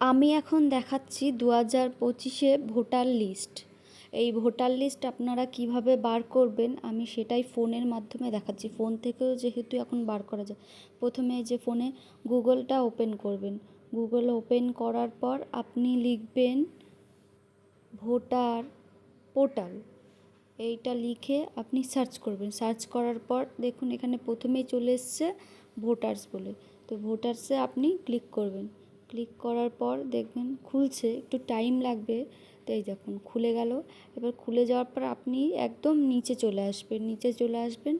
আমি এখন দেখাচ্ছি দু হাজার পঁচিশে ভোটার লিস্ট। এই ভোটার লিস্ট আপনারা কীভাবে বার করবেন, আমি সেটাই ফোনের মাধ্যমে দেখাচ্ছি। ফোন থেকেও যেহেতু এখন বার করা যায়, প্রথমে যে ফোনে গুগলটা ওপেন করবেন। গুগল ওপেন করার পর আপনি লিখবেন ভোটার পোর্টাল। এইটা লিখে আপনি সার্চ করবেন। সার্চ করার পর দেখুন এখানে প্রথমেই চলে এসছে ভোটার্স বলে। তো ভোটার্সে আপনি ক্লিক করবেন। ক্লিক করার পর দেখবেন খুলছে, একটু টাইম লাগবে। তো এই দেখুন, খুলে গেল। এবার খুলে যাওয়ার পর আপনি একদম নিচে চলে আসবেন, নিচে চলে আসবেন।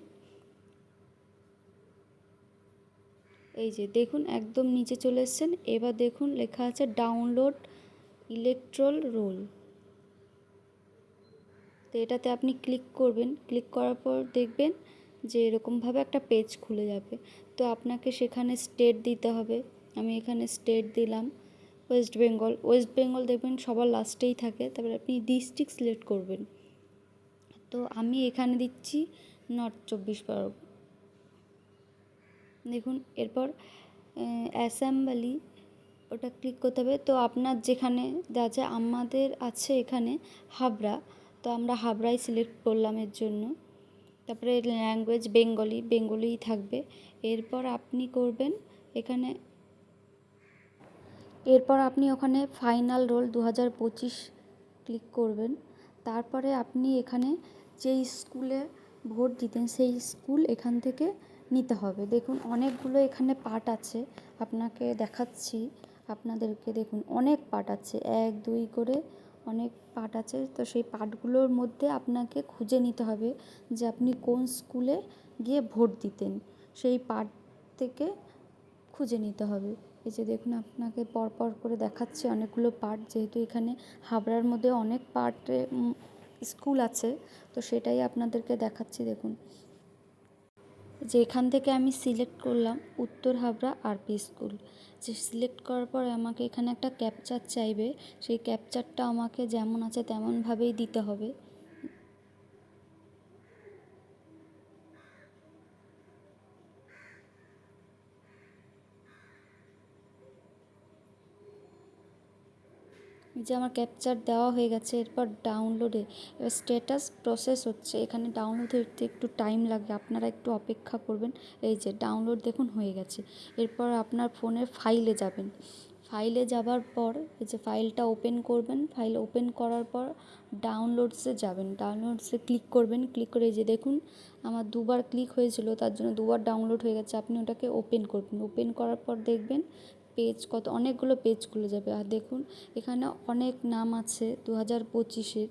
এই যে দেখুন, একদম নিচে চলে এসছেন। এবার দেখুন, লেখা আছে ডাউনলোড ইলেকট্রল রোল তো এটাতে আপনি ক্লিক করবেন। ক্লিক করার পর দেখবেন যে এরকমভাবে একটা পেজ খুলে যাবে। তো আপনাকে সেখানে স্টেট দিতে হবে। আমি এখানে স্টেট দিলাম ওয়েস্ট বেঙ্গল ওয়েস্ট বেঙ্গল দেখবেন সবার লাস্টেই থাকে, তারপরে আপনি ডিস্ট্রিক্ট সিলেক্ট করবেন। তো আমি এখানে দিচ্ছি নর্থ চব্বিশ পরগনা দেখুন, এরপর অ্যাসেম্বলি ওটা ক্লিক করতে হবে। তো আপনার যেখানে যা যা আমাদের আছে এখানে, হাবড়া, তো আমরা হাবড়াই সিলেক্ট করলাম এর জন্য। তারপরে ল্যাঙ্গুয়েজ বেঙ্গলি বেঙ্গলিই থাকবে। এরপর আপনি করবেন, এখানে এরপর আপনি ওখানে ফাইনাল রোল দু হাজার পঁচিশ ক্লিক করবেন। তারপরে আপনি এখানে যেই স্কুলে ভোট দিতেন, সেই স্কুল এখান থেকে নিতে হবে। দেখুন, অনেকগুলো এখানে পার্ট আছে। আপনাকে দেখাচ্ছি, আপনাদেরকে দেখুন, অনেক পার্ট আছে। এক, দুই করে অনেক পার্ট আছে। তো সেই পার্টগুলোর মধ্যে আপনাকে খুঁজে নিতে হবে যে আপনি কোন স্কুলে গিয়ে ভোট দিতেন। সেই পার্ট থেকে খুঁজে নিতে হবে। এই যে দেখুন, আপনাকে পরপর করে দেখাচ্ছে অনেকগুলো পার্ট যেহেতু এখানে হাবড়ার মধ্যে অনেক পার্টে স্কুল আছে, তো সেটাই আপনাদেরকে দেখাচ্ছি, দেখুন। যে এখান থেকে আমি সিলেক্ট করলাম উত্তর হাবড়া আরপি স্কুল যে সিলেক্ট করার পর আমাকে এখানে একটা ক্যাপচার চাইবে। সেই ক্যাপচারটা আমাকে যেমন আছে তেমনভাবেই দিতে হবে। যে আমার ক্যাপচার দেওয়া হয়ে গেছে, এরপর ডাউনলোডে এবার স্ট্যাটাস প্রসেস হচ্ছে, এখানে ডাউনলোড হতে একটু টাইম লাগে, আপনারা একটু অপেক্ষা করবেন। এই যে ডাউনলোড দেখুন হয়ে গেছে। এরপর আপনার ফোনের ফাইলে যাবেন। ফাইলে যাবার পর এই যে ফাইলটা ওপেন করবেন ফাইল ওপেন করার পর ডাউনলোডসে যাবেন। ডাউনলোডসে ক্লিক করবেন ক্লিক করে যে দেখুন, আমার দুবার ক্লিক হয়েছিল, তার জন্য দুবার ডাউনলোড হয়ে গেছে। আপনি ওটাকে ওপেন করবেন। ওপেন করার পর দেখবেন পেজ কত, অনেকগুলো পেজ খুলে যাবে। আর দেখুন, এখানে অনেক নাম আছে দু হাজার পঁচিশের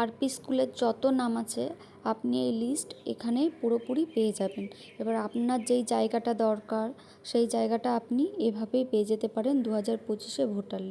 আরপি স্কুলের যত নাম আছে, আপনি এই লিস্ট এখানে পুরোপুরি পেয়ে যাবেন। এবার আপনার যেই জায়গাটা দরকার, সেই জায়গাটা আপনি এভাবেই পেয়ে যেতে পারেন দু হাজার পঁচিশে ভোটার